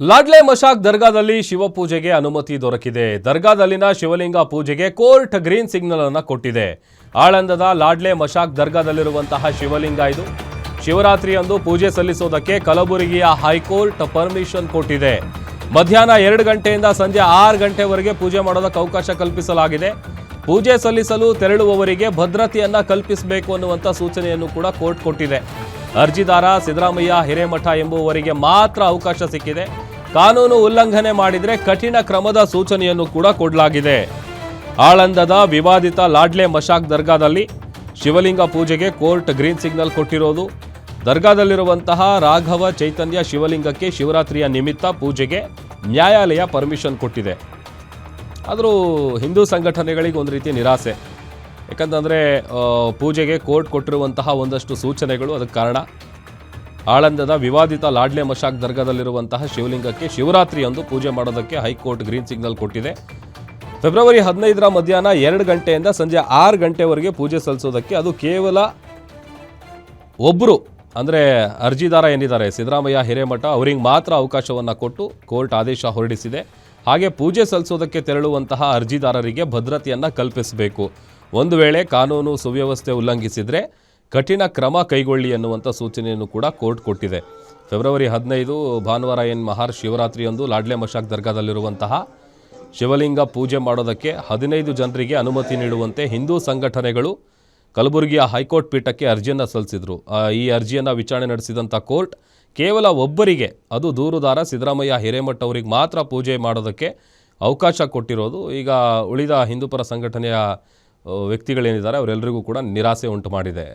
ಲಾಡ್ಲೆ ಮಶಾಕ್ ದರ್ಗಾದಲ್ಲಿ ಶಿವಪೂಜೆಗೆ ಅನುಮತಿ ದೊರಕಿದೆ. ದರ್ಗಾದಲ್ಲಿನ ಶಿವಲಿಂಗ ಪೂಜೆಗೆ ಕೋರ್ಟ್ ಗ್ರೀನ್ ಸಿಗ್ನಲ್ ಅನ್ನು ಕೊಟ್ಟಿದೆ. ಆಳಂದದ ಲಾಡ್ಲೆ ಮಶಾಕ್ ದರ್ಗಾದಲ್ಲಿರುವಂತಹ ಶಿವಲಿಂಗ ಇದು. ಶಿವರಾತ್ರಿಯಂದು ಪೂಜೆ ಸಲ್ಲಿಸೋದಕ್ಕೆ ಕಲಬುರಗಿಯ ಹೈಕೋರ್ಟ್ ಪರ್ಮಿಷನ್ ಕೊಟ್ಟಿದೆ. ಮಧ್ಯಾಹ್ನ ಎರಡು ಗಂಟೆಯಿಂದ ಸಂಜೆ ಆರು ಗಂಟೆವರೆಗೆ ಪೂಜೆ ಮಾಡೋದಕ್ಕೆ ಅವಕಾಶ ಕಲ್ಪಿಸಲಾಗಿದೆ. ಪೂಜೆ ಸಲ್ಲಿಸಲು ತೆರಳುವವರಿಗೆ ಭದ್ರತೆಯನ್ನು ಕಲ್ಪಿಸಬೇಕು ಅನ್ನುವಂಥ ಸೂಚನೆಯನ್ನು ಕೂಡ ಕೋರ್ಟ್ ಕೊಟ್ಟಿದೆ. ಅರ್ಜಿದಾರ ಸಿದ್ದರಾಮಯ್ಯ ಹಿರೇಮಠ ಎಂಬುವವರಿಗೆ ಮಾತ್ರ ಅವಕಾಶ ಸಿಕ್ಕಿದೆ. ಕಾನೂನು ಉಲ್ಲಂಘನೆ ಮಾಡಿದರೆ ಕಠಿಣ ಕ್ರಮದ ಸೂಚನೆಯನ್ನು ಕೂಡ ಕೊಡಲಾಗಿದೆ. ಆಳಂದದ ವಿವಾದಿತ ಲಾಡ್ಲೆ ಮಶಾಕ್ ದರ್ಗಾದಲ್ಲಿ ಶಿವಲಿಂಗ ಪೂಜೆಗೆ ಕೋರ್ಟ್ ಗ್ರೀನ್ ಸಿಗ್ನಲ್ ಕೊಟ್ಟಿರೋದು. ದರ್ಗಾದಲ್ಲಿರುವಂತಹ ರಾಘವ ಚೈತನ್ಯ ಶಿವಲಿಂಗಕ್ಕೆ ಶಿವರಾತ್ರಿಯ ನಿಮಿತ್ತ ಪೂಜೆಗೆ ನ್ಯಾಯಾಲಯ ಪರ್ಮಿಷನ್ ಕೊಟ್ಟಿದೆ. ಆದರೂ ಹಿಂದೂ ಸಂಘಟನೆಗಳಿಗೆ ಒಂದು ರೀತಿ ನಿರಾಸೆ. ಯಾಕಂತಂದರೆ ಪೂಜೆಗೆ ಕೋರ್ಟ್ ಕೊಟ್ಟಿರುವಂತಹ ಒಂದಷ್ಟು ಸೂಚನೆಗಳು ಅದಕ್ಕೆ ಕಾರಣ. ಆಳಂದದ ವಿವಾದಿತ ಲಾಡ್ಲೆ ಮಶಾಕ್ ದರ್ಗಾದಲ್ಲಿರುವಂತಹ ಶಿವಲಿಂಗಕ್ಕೆ ಶಿವರಾತ್ರಿಯಂದು ಪೂಜೆ ಮಾಡೋದಕ್ಕೆ ಹೈಕೋರ್ಟ್ ಗ್ರೀನ್ ಸಿಗ್ನಲ್ ಕೊಟ್ಟಿದೆ. ಫೆಬ್ರವರಿ ಹದಿನೈದರ ಮಧ್ಯಾಹ್ನ ಎರಡು ಗಂಟೆಯಿಂದ ಸಂಜೆ ಆರು ಗಂಟೆವರೆಗೆ ಪೂಜೆ ಸಲ್ಲಿಸೋದಕ್ಕೆ ಅದು ಕೇವಲ ಒಬ್ಬರು ಅಂದರೆ ಅರ್ಜಿದಾರ ಏನಿದ್ದಾರೆ, ಸಿದ್ದರಾಮಯ್ಯ, ಹಿರೇಮಠ, ಅವರಿಗೆ ಮಾತ್ರ ಅವಕಾಶವನ್ನು ಕೊಟ್ಟು ಕೋರ್ಟ್ ಆದೇಶ ಹೊರಡಿಸಿದೆ. ಹಾಗೆ ಪೂಜೆ ಸಲ್ಲಿಸೋದಕ್ಕೆ ತೆರಳುವಂತಹ ಅರ್ಜಿದಾರರಿಗೆ ಭದ್ರತೆಯನ್ನು ಕಲ್ಪಿಸಬೇಕು. ಒಂದು ವೇಳೆ ಕಾನೂನು ಸುವ್ಯವಸ್ಥೆ ಉಲ್ಲಂಘಿಸಿದರೆ ಕಠಿಣ ಕ್ರಮ ಕೈಗೊಳ್ಳಿ ಅನ್ನುವಂಥ ಸೂಚನೆಯನ್ನು ಕೂಡ ಕೋರ್ಟ್ ಕೊಟ್ಟಿದೆ. ಫೆಬ್ರವರಿ ಹದಿನೈದು ಭಾನುವಾರ ಏನು ಮಹಾರ್ ಶಿವರಾತ್ರಿಯೊಂದು ಲಾಡ್ಲೆ ಮಶಾಕ್ ದರ್ಗಾದಲ್ಲಿರುವಂತಹ ಶಿವಲಿಂಗ ಪೂಜೆ ಮಾಡೋದಕ್ಕೆ ಹದಿನೈದು ಜನರಿಗೆ ಅನುಮತಿ ನೀಡುವಂತೆ ಹಿಂದೂ ಸಂಘಟನೆಗಳು ಕಲಬುರಗಿಯ ಹೈಕೋರ್ಟ್ ಪೀಠಕ್ಕೆ ಅರ್ಜಿಯನ್ನು ಸಲ್ಲಿಸಿದರು. ಈ ಅರ್ಜಿಯನ್ನು ವಿಚಾರಣೆ ನಡೆಸಿದಂಥ ಕೋರ್ಟ್ ಕೇವಲ ಒಬ್ಬರಿಗೆ, ಅದು ದೂರುದಾರ ಸಿದ್ದರಾಮಯ್ಯ ಹಿರೇಮಠ ಅವರಿಗೆ ಮಾತ್ರ ಪೂಜೆ ಮಾಡೋದಕ್ಕೆ ಅವಕಾಶ ಕೊಟ್ಟಿರೋದು. ಈಗ ಉಳಿದ ಹಿಂದೂಪರ ಸಂಘಟನೆಯ ವ್ಯಕ್ತಿಗಳೇನಿದ್ದಾರೆ ಅವರೆಲ್ಲರಿಗೂ ಕೂಡ ನಿರಾಸೆ ಉಂಟು ಮಾಡಿದೆ.